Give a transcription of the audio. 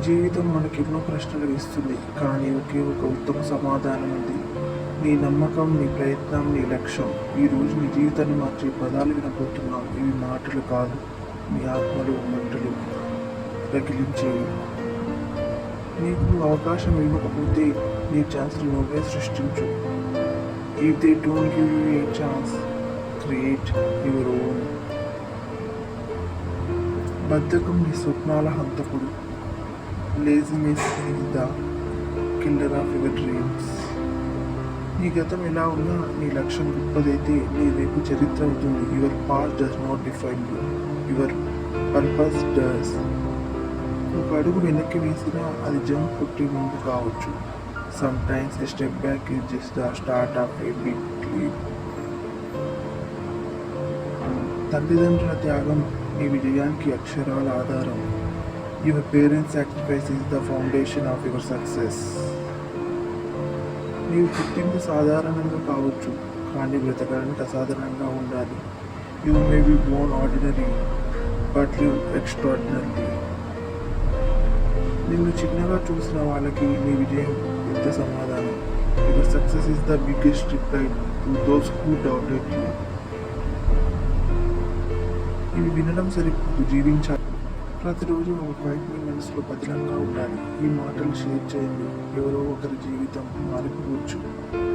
జీవితం మనకి ఎన్నో ప్రశ్నలు ఇస్తుంది కానీ ఒకే ఒక ఉత్తమ సమాధానం ఉంది. నీ నమ్మకం నీ ప్రయత్నం నీ లక్ష్యం. ఈ రోజు నీ జీవితాన్ని మార్చే పదాలు వినబోతున్నావు ఇవి మాటలు కాదు. మీ ఆత్మలు మంటలు రగిలించేవి. నీకు అవకాశం ఇవ్వకపోతే నీ ఛాన్స్ నువ్వే సృష్టించు. If they don't give you a chance create your own బద్ధకం నీ స్వప్నాల హంతకుడు. Laziness is the killer of your dreams నీ గతం ఎలా ఉన్నా నీ లక్ష్యం గొప్పదైతే నీ రేపు చరిత్ర అవుతుంది. Your past does not define you your purpose does ఒక అడుగు వెనక్కి వేసినా అది జంప్ కొట్టి ముందు కావచ్చు. Sometimes a step back is just the start of a big leap తల్లిదండ్రుల త్యాగం నీ విజయానికి అక్షరాల ఆధారం. Your parents sacrifice is the foundation of your success నీవు పుట్టింది సాధారణంగా కావచ్చు కానీ బ్రతకడానికి అసాధారణంగా ఉండాలి. You may be born ordinary but live extraordinary నిన్ను చిన్నగా చూసిన వాళ్ళకి నీ విజయం పెద్ద సమాధానం? Your success is the biggest reply to those who doubted you ఇవి వినడం సరిపోదు జీవించాలి. ప్రతిరోజు ఒక బయట మీ మనసులో బదిలంగా ఉండాలి. ఈ మాటలు షేర్ చేయండి. ఎవరో ఒకరి జీవితం మారిపోవచ్చు.